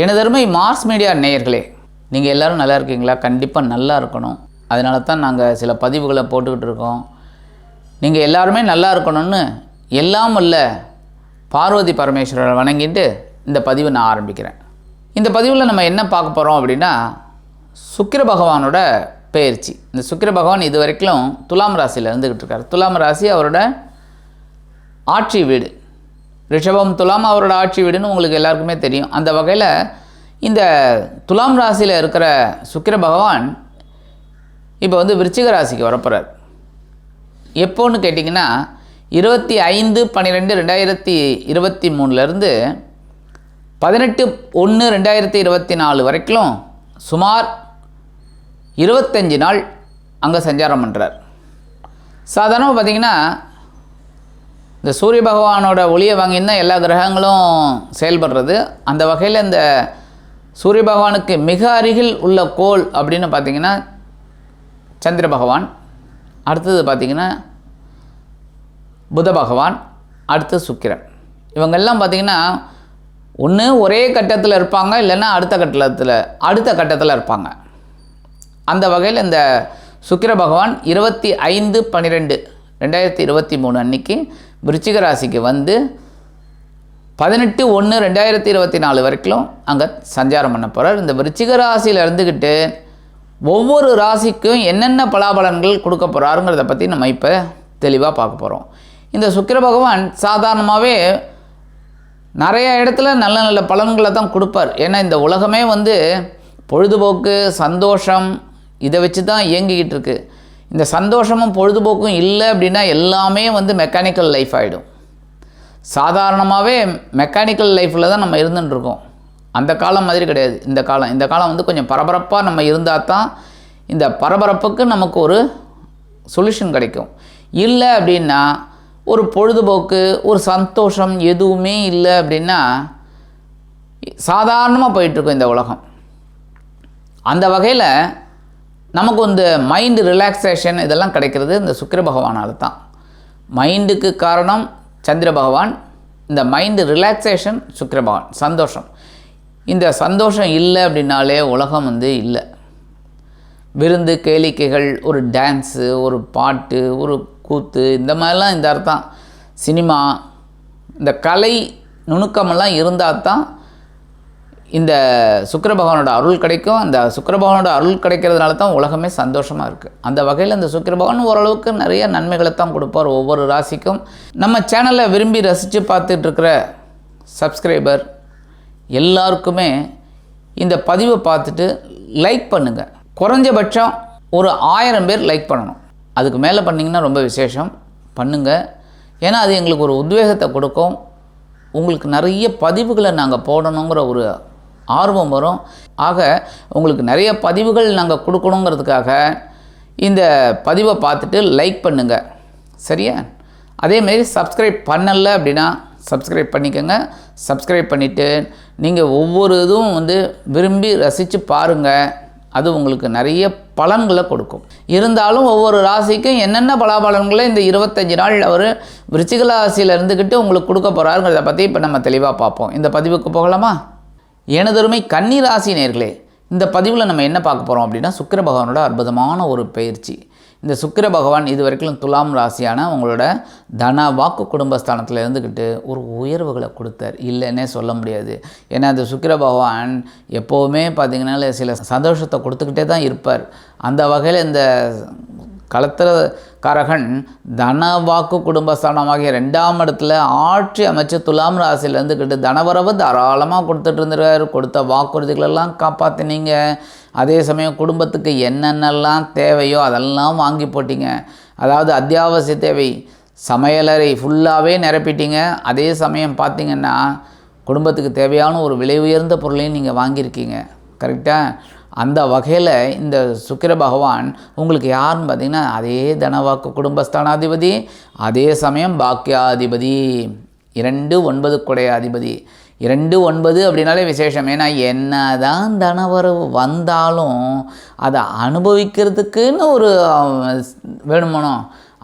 எனதருமை Mars media நேயர்களே நீங்கள் எல்லோரும் நல்லா இருக்கீங்களா? கண்டிப்பாக நல்லா இருக்கணும். அதனால தான் நாங்கள் சில பதிவுகளை போட்டுக்கிட்டு இருக்கோம். நீங்கள் எல்லாருமே நல்லா இருக்கணும்னு எல்லாம் உள்ள பார்வதி பரமேஸ்வரரை வணங்கிட்டு இந்த பதிவை நான் ஆரம்பிக்கிறேன். இந்த பதிவில் நம்ம என்ன பார்க்க போகிறோம் அப்படின்னா சுக்கிர பகவானோட பெயர்ச்சி. இந்த சுக்கிர பகவான் இது வரைக்கும் துலாம் ராசியில் இருந்துக்கிட்டு இருக்கார். துலாம் ராசி அவரோட ஆட்சி வீடு. ரிஷபம் துலாம் அவரோட ஆட்சி வீடுன்னு உங்களுக்கு எல்லாருக்குமே தெரியும். அந்த வகையில் இந்த துலாம் ராசியில் இருக்கிற சுக்கிர பகவான் இப்போ வந்து விருச்சிக ராசிக்கு வரப்போகிறார் எப்போன்னு கேட்டிங்கன்னா இருபத்தி ஐந்து பன்னிரெண்டு ரெண்டாயிரத்தி இருபத்தி மூணுலேருந்து பதினெட்டு ஒன்று ரெண்டாயிரத்தி இருபத்தி நாலு வரைக்கும் சுமார் இருபத்தஞ்சி நாள் அங்கே சஞ்சாரம் பண்ணுறார் சாதாரணமாக பார்த்திங்கன்னா இந்த சூரிய பகவானோட ஒளியை வாங்கின்னு தான் எல்லா கிரகங்களும் செயல்படுறது. அந்த வகையில் இந்த சூரிய பகவானுக்கு மிக அருகில் உள்ள கோள் அப்படின்னு பார்த்திங்கன்னா சந்திர பகவான். அடுத்தது பார்த்திங்கன்னா புத பகவான். அடுத்து சுக்கிரன். இவங்கெல்லாம் பார்த்திங்கன்னா ஒன்று ஒரே கட்டத்தில் இருப்பாங்க இல்லைன்னா அடுத்த கட்டத்தில் அடுத்த கட்டத்தில் இருப்பாங்க. அந்த வகையில் இந்த சுக்கிர பகவான் இருபத்தி ஐந்து பன்னிரெண்டு ரெண்டாயிரத்தி இருபத்தி மூணு அன்னைக்கு விருச்சிக ராசிக்கு வந்து பதினெட்டு ஒன்று ரெண்டாயிரத்தி இருபத்தி நாலு வரைக்கும் அங்கே சஞ்சாரம் பண்ண போகிறார் இந்த விருச்சிக ராசியில் இருந்துக்கிட்டு ஒவ்வொரு ராசிக்கும் என்னென்ன பலாபலன்கள் கொடுக்க போகிறாருங்கிறத பற்றி நம்ம இப்போ தெளிவாக பார்க்க போகிறோம் இந்த சுக்கிர பகவான் சாதாரணமாகவே நிறைய இடத்துல நல்ல நல்ல பலன்களை தான் கொடுப்பார். ஏன்னா இந்த உலகமே வந்து பொழுதுபோக்கு சந்தோஷம் இதை வச்சு தான் இயங்கிக்கிட்டு இருக்குது இந்த சந்தோஷமும் பொழுதுபோக்கும் இல்லை அப்படின்னா எல்லாமே வந்து மெக்கானிக்கல் லைஃப் ஆகிடும் சாதாரணமாகவே மெக்கானிக்கல் லைஃப்பில் தான் நம்ம இருந்துட்டுருக்கோம் அந்த காலம் மாதிரி கிடையாது. இந்த காலம் இந்த காலம் வந்து கொஞ்சம் பரபரப்பாக நம்ம இருந்தால் தான் இந்த பரபரப்புக்கு நமக்கு ஒரு சொல்யூஷன் கிடைக்கும். இல்லை அப்படின்னா ஒரு பொழுதுபோக்கு ஒரு சந்தோஷம் எதுவுமே இல்லை அப்படின்னா சாதாரணமாக போயிட்டுருக்கும் இந்த உலகம். அந்த வகையில் நமக்கு இந்த மைண்டு ரிலாக்ஸேஷன் இதெல்லாம் கிடைக்கிறது இந்த சுக்கிர பகவானால் தான் மைண்டுக்கு காரணம் சந்திர பகவான். இந்த மைண்டு ரிலாக்ஸேஷன் சுக்கிர பகவான். சந்தோஷம். இந்த சந்தோஷம் இல்லை அப்படின்னாலே உலகம் வந்து இல்லை. விருந்து கேளிக்கைகள் ஒரு டான்ஸு ஒரு பாட்டு ஒரு கூத்து இந்த மாதிரிலாம் இந்த அர்த்தம். சினிமா இந்த கலை நுணுக்கமெல்லாம் இருந்தால் தான் இந்த சுக்கர பகவானோட அருள் கிடைக்கும். அந்த சுக்கர பகவானோட அருள் கிடைக்கிறதுனால தான் உலகமே சந்தோஷமாக இருக்குது அந்த வகையில் இந்த சுக்கர பகவான் ஓரளவுக்கு நிறைய நன்மைகளை தான் கொடுப்பார் ஒவ்வொரு ராசிக்கும். நம்ம சேனலை விரும்பி ரசித்து பார்த்துட்டு இருக்கிற சப்ஸ்கிரைபர் எல்லாருக்குமே இந்த பதிவை பார்த்துட்டு லைக் பண்ணுங்கள் குறைஞ்சபட்சம் ஒரு ஆயிரம் பேர் லைக் பண்ணணும். அதுக்கு மேலே பண்ணிங்கன்னா ரொம்ப விசேஷம். பண்ணுங்கள் ஏன்னா அது எங்களுக்கு ஒரு உத்வேகத்தை கொடுக்கும். உங்களுக்கு நிறைய பதிவுகளை நாங்கள் போடணுங்கிற ஒரு ஆர்வம் வரும். ஆக உங்களுக்கு நிறைய பதிவுகள் நாங்கள் கொடுக்கணுங்கிறதுக்காக இந்த பதிவை பார்த்துட்டு லைக் பண்ணுங்கள் சரியா? அதேமாரி சப்ஸ்கிரைப் பண்ணலை அப்படின்னா சப்ஸ்கிரைப் பண்ணிக்கோங்க. சப்ஸ்கிரைப் பண்ணிவிட்டு நீங்கள் ஒவ்வொரு இதுவும் வந்து விரும்பி ரசித்து பாருங்கள் அது உங்களுக்கு நிறைய பலன்களை கொடுக்கும். இருந்தாலும் ஒவ்வொரு ராசிக்கும் என்னென்ன பலாபலன்களை இந்த இருபத்தஞ்சி நாள் அவர் விருச்சிக ராசியில் இருந்துக்கிட்டு உங்களுக்கு கொடுக்க போகிறாருங்கிறத பற்றி இப்போ நம்ம தெளிவாக பார்ப்போம். இந்த பதிவுக்கு போகலாமா? எனதருமை கன்னிராசி நேர்களே இந்த பதிவில் நம்ம என்ன பார்க்க போகிறோம் அப்படின்னா சுக்கர பகவானோட அற்புதமான ஒரு பயிற்சி. இந்த சுக்கர பகவான் இது வரைக்கும் துலாம் ராசியான உங்களோட தன வாக்கு குடும்பஸ்தானத்தில் இருந்துக்கிட்டு ஒரு உயர்வுகளை கொடுத்தார். இல்லைன்னே சொல்ல முடியாது. ஏன்னா அந்த சுக்கர பகவான் எப்போவுமே பார்த்திங்கன்னா சில சந்தோஷத்தை கொடுத்துக்கிட்டே தான் இருப்பார். அந்த வகையில் இந்த களத்திரக்காரகன் தன வாக்கு குடும்பஸ்தானமாகிய ரெண்டாம் இடத்துல ஆட்சி அமைச்சு துலாம் ராசியில் கிட்ட தனவரவு தாராளமாக கொடுத்துட்டு இருந்திருக்காரு கொடுத்த வாக்குறுதிகளெல்லாம் காப்பாற்றினீங்க அதே சமயம் குடும்பத்துக்கு என்னென்னலாம் தேவையோ அதெல்லாம் வாங்கி போட்டீங்க. அதாவது அத்தியாவசிய தேவை சமையலறை ஃபுல்லாகவே நிரப்பிட்டீங்க. அதே சமயம் பார்த்தீங்கன்னா குடும்பத்துக்கு தேவையான ஒரு விலை உயர்ந்த பொருளையும் நீங்கள் வாங்கியிருக்கீங்க. கரெக்டாக அந்த வகையில் இந்த சுக்கிர பகவான் உங்களுக்கு யாருன்னு பார்த்தீங்கன்னா அதே தனவாக்கு குடும்பஸ்தானாதிபதி அதே சமயம் பாக்கியாதிபதி. இரண்டு ஒன்பது குடைய அதிபதி இரண்டு ஒன்பது அப்படின்னாலே விசேஷம். ஏன்னா என்ன தான் தனவரவு வந்தாலும் அதை அனுபவிக்கிறதுக்குன்னு ஒரு வேணுமனோ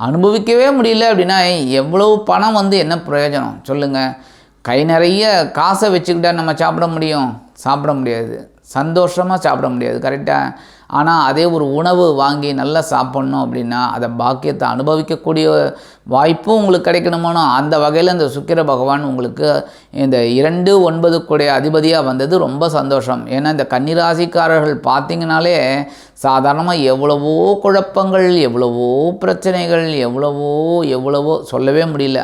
அனுபவிக்கவே முடியல அப்படின்னா எவ்வளவு பணம் வந்து என்ன பிரயோஜனம்? சொல்லுங்கள் கை நிறைய காசை வச்சுக்கிட்டா நம்ம சாப்பிட முடியும்? சாப்பிட முடியாது. சந்தோஷமாக சாப்பிட முடியாது கரெக்டாக ஆனால் அதே ஒரு உணவு வாங்கி நல்லா சாப்பிட்ணும் அப்படின்னா அதை பாக்கியத்தை அனுபவிக்கக்கூடிய வாய்ப்பும் உங்களுக்கு கிடைக்கணுமானோ அந்த வகையில் இந்த சுக்கிர பகவான் உங்களுக்கு இந்த இரண்டு ஒன்பது கூடிய அதிபதியாக வந்தது ரொம்ப சந்தோஷம். ஏன்னா இந்த கன்னிராசிக்காரர்கள் பார்த்தீங்கனாலே சாதாரணமாக எவ்வளவோ குழப்பங்கள் எவ்வளவோ பிரச்சனைகள் எவ்வளவோ எவ்வளவோ சொல்லவே முடியல.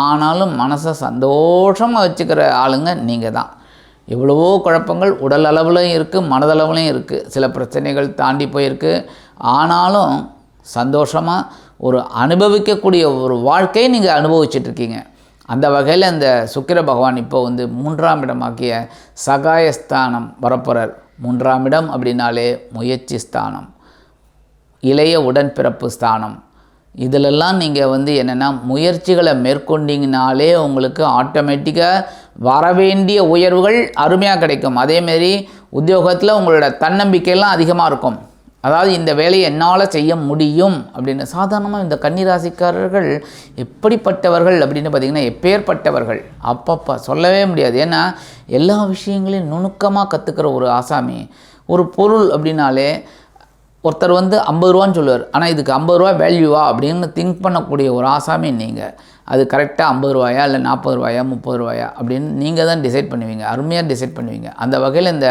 ஆனாலும் மனசை சந்தோஷமாக வச்சுக்கிற ஆளுங்க நீங்கள் தான் எவ்வளவோ குழப்பங்கள் உடல் அளவுலையும் இருக்குது மனதளவுலையும் இருக்குது சில பிரச்சனைகள் தாண்டி போயிருக்கு. ஆனாலும் சந்தோஷமாக ஒரு அனுபவிக்கக்கூடிய ஒரு வாழ்க்கையை நீங்கள் அனுபவிச்சிட்ருக்கீங்க. அந்த வகையில் இந்த சுக்கிர பகவான் இப்போ வந்து மூன்றாம் இடமாக்கிய சகாயஸ்தானம் வரப்போகிறார் மூன்றாம் இடம் அப்படின்னாலே முயற்சி ஸ்தானம். இளைய உடன்பிறப்பு ஸ்தானம். இதிலெல்லாம் நீங்கள் வந்து என்னென்னா முயற்சிகளை மேற்கொண்டீங்கனாலே உங்களுக்கு ஆட்டோமேட்டிக்காக வரவேண்டிய உயர்வுகள் அருமையாக கிடைக்கும். அதேமாரி உத்தியோகத்தில் உங்களோட தன்னம்பிக்கையெல்லாம் அதிகமாக இருக்கும். அதாவது இந்த வேலையை என்னால் செய்ய முடியும் அப்படின்னு. சாதாரணமாக இந்த கன்னிராசிக்காரர்கள் எப்படிப்பட்டவர்கள் அப்படின்னு பார்த்திங்கன்னா எப்பேற்பட்டவர்கள் அப்பப்பா சொல்லவே முடியாது. ஏன்னா எல்லா விஷயங்களையும் நுணுக்கமாக கற்றுக்கிற ஒரு ஆசாமி ஒரு பொருள் அப்படின்னாலே ஒருத்தர் வந்து ஐம்பது ரூபான்னு சொல்லுவார். ஆனால் இதுக்கு ஐம்பது ரூபா வேல்யூவா அப்படின்னு திங்க் பண்ணக்கூடிய ஒரு ஆசாமி நீங்கள் அது கரெக்டாக ஐம்பது ரூபாயா? இல்லை நாற்பது ரூபாயா? முப்பது ரூபாயா? அப்படின்னு நீங்கள் தான் டிசைட் பண்ணுவீங்க. அருமையாக டிசைட் பண்ணுவீங்க. அந்த வகையில் இந்த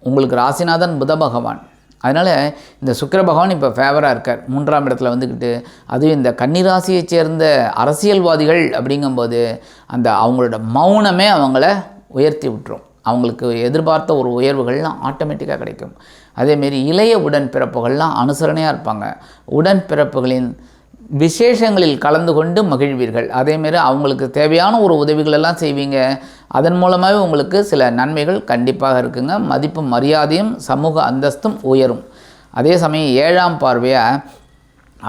உங்களுக்கு ராசிநாதன் புத பகவான். அதனால் இந்த சுக்கர பகவான் இப்போ ஃபேவராக இருக்கார். மூன்றாம் இடத்துல வந்துக்கிட்டு அதுவும் இந்த கன்னிராசியைச் சேர்ந்த அரசியல்வாதிகள் அப்படிங்கும்போது அந்த அவங்களோட மௌனமே அவங்கள உயர்த்தி விட்டுரும். அவங்களுக்கு எதிர்பார்த்த ஒரு உயர்வுகள்லாம் ஆட்டோமேட்டிக்காக கிடைக்கும். அதேமாரி இளைய உடன்பிறப்புகள்லாம் அனுசரணையாக இருப்பாங்க. உடன்பிறப்புகளின் விசேஷங்களில் கலந்து கொண்டு மகிழ்வீர்கள். அதேமாரி அவங்களுக்கு தேவையான ஒரு உதவிகளெல்லாம் செய்வீங்க. அதன் மூலமாகவே உங்களுக்கு சில நன்மைகள் கண்டிப்பாக இருக்குங்க. மதிப்பும் மரியாதையும் சமூக அந்தஸ்தும் உயரும். அதே சமயம் ஏழாம் பார்வையாக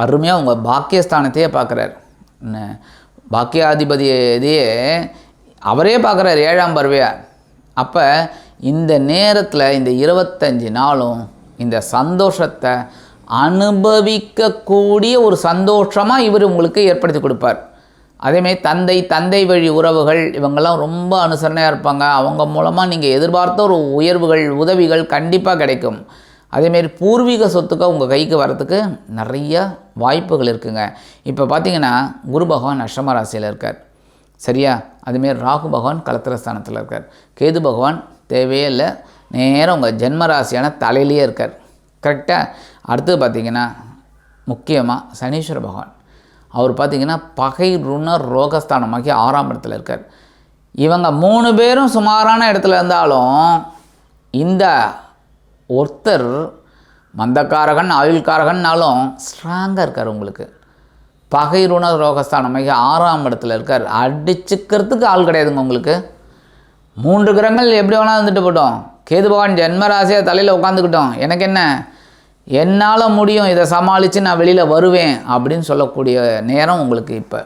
அருமையாக உங்கள் பாக்கியஸ்தானத்தையே பார்க்குறார் பாக்கியாதிபதியே அவரே பார்க்குறாரு ஏழாம் பார்வையாக அப்போ இந்த நேரத்தில் இந்த இருபத்தஞ்சி நாளும் இந்த சந்தோஷத்தை அனுபவிக்கக்கூடிய ஒரு சந்தோஷமாக இவர் உங்களுக்கு ஏற்படுத்தி கொடுப்பார். அதேமாரி தந்தை தந்தை வழி உறவுகள் இவங்கெல்லாம் ரொம்ப அனுசரணையாக இருப்பாங்க. அவங்க மூலமாக நீங்கள் எதிர்பார்த்த ஒரு உயர்வுகள் உதவிகள் கண்டிப்பாக கிடைக்கும். அதேமாரி பூர்வீக சொத்துக்கள் உங்கள் கைக்கு வரத்துக்கு நிறைய வாய்ப்புகள் இருக்குங்க. இப்போ பார்த்தீங்கன்னா குரு பகவான் அஷ்டம ராசியில் இருக்கார். சரியா? அதுமாரி ராகு பகவான் கலத்திரஸ்தானத்தில் இருக்கார். கேது பகவான் தேவையே இல்லை. நேரம் உங்கள் ஜென்ம ராசியான தலையிலேயே இருக்கார். கரெக்டாக அடுத்தது பார்த்திங்கன்னா முக்கியமாக சனீஸ்வர பகவான். அவர் பார்த்திங்கன்னா பகை ருண ரோகஸ்தானமாக்கி ஆறாம் இடத்துல இருக்கார். இவங்க மூணு பேரும் சுமாரான இடத்துல இருந்தாலும் இந்த ஒருத்தர் மந்தக்காரகன் ஆயுள்காரகன்னாலும் ஸ்ட்ராங்காக இருக்கார் உங்களுக்கு. பகை ரோகஸ்தானம். ரோகஸ்தானமாகி ஆறாம் இடத்துல இருக்கார். அடிச்சுக்கிறதுக்கு ஆள் கிடையாதுங்க உங்களுக்கு. மூன்று கிரகங்கள் எப்படி வேணால் இருந்துட்டு போட்டோம். கேது பகவான் ஜென்மராசியாக தலையில் உட்காந்துக்கிட்டோம் எனக்கு என்ன? என்னால் முடியும். இதை சமாளித்து நான் வெளியில் வருவேன் அப்படின்னு சொல்லக்கூடிய நேரம் உங்களுக்கு இப்போ.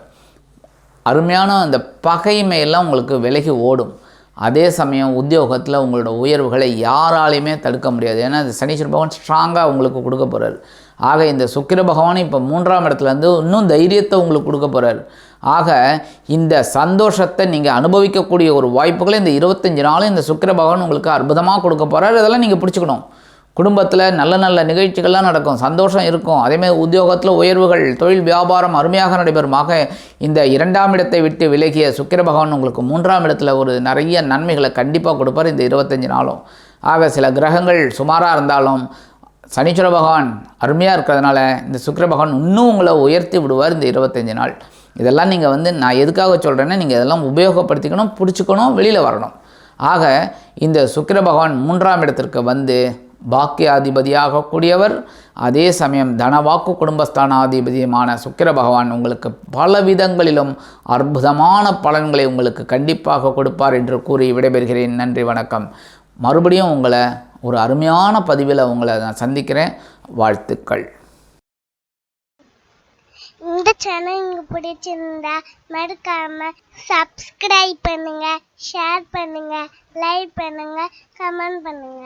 அருமையான அந்த பகைமையெல்லாம் உங்களுக்கு விலகி ஓடும். அதே சமயம் உத்தியோகத்தில் உங்களோட உயர்வுகளை யாராலையுமே தடுக்க முடியாது. ஏன்னா இந்த சனீஸ்வர பகவான் ஸ்ட்ராங்காக உங்களுக்கு கொடுக்க போகிறார் ஆக இந்த சுக்கிர பகவான் இப்போ மூன்றாம் இடத்துலேருந்து இன்னும் தைரியத்தை உங்களுக்கு கொடுக்க போகிறார் ஆக இந்த சந்தோஷத்தை நீங்கள் அனுபவிக்கக்கூடிய ஒரு வாய்ப்புகளை இந்த இருபத்தஞ்சி நாளும் இந்த சுக்கிர பகவான் உங்களுக்கு அற்புதமாக கொடுக்க போகிறார் இதெல்லாம் நீங்கள் பிடிச்சிக்கணும் குடும்பத்தில் நல்ல நல்ல நிகழ்ச்சிகள்லாம் நடக்கும். சந்தோஷம் இருக்கும். அதேமாதிரி உத்தியோகத்தில் உயர்வுகள் தொழில் வியாபாரம் அருமையாக நடைபெறுமாக. இந்த இரண்டாம் இடத்தை விட்டு விலகிய சுக்கிர பகவான் உங்களுக்கு மூன்றாம் இடத்துல ஒரு நிறைய நன்மைகளை கண்டிப்பாக கொடுப்பார் இந்த இருபத்தஞ்சி நாளும். ஆக சில கிரகங்கள் சுமாராக இருந்தாலும் சனீஸ்வர பகவான் அருமையாக இருக்கிறதுனால இந்த சுக்கர பகவான் இன்னும் உங்களை உயர்த்தி விடுவார் இந்த இருபத்தஞ்சி நாள். இதெல்லாம் நீங்கள் வந்து நான் எதுக்காக சொல்கிறேன்னா நீங்கள் இதெல்லாம் உபயோகப்படுத்திக்கணும் பிடிச்சிக்கணும் வெளியில் வரணும். ஆக இந்த சுக்கிர பகவான் மூன்றாம் இடத்திற்கு வந்து பாக்கியாதிபதியாக கூடியவர் அதே சமயம் தனவாக்கு குடும்பஸ்தானாதிபதியுமான சுக்கிர பகவான் உங்களுக்கு பல விதங்களிலும் அற்புதமான பலன்களை உங்களுக்கு கண்டிப்பாக கொடுப்பார் என்று கூறி விடைபெறுகிறேன். நன்றி வணக்கம். மறுபடியும் உங்களை ஒரு அருமையான பதிவில் உங்களை நான் சந்திக்கிறேன். வாழ்த்துக்கள். இந்த சேனல் உங்களுக்கு பிடிச்சிருந்தா மறக்காம சப்ஸ்கிரைப் பண்ணுங்க ஷேர் பண்ணுங்க லைக் பண்ணுங்க கமெண்ட் பண்ணுங்க.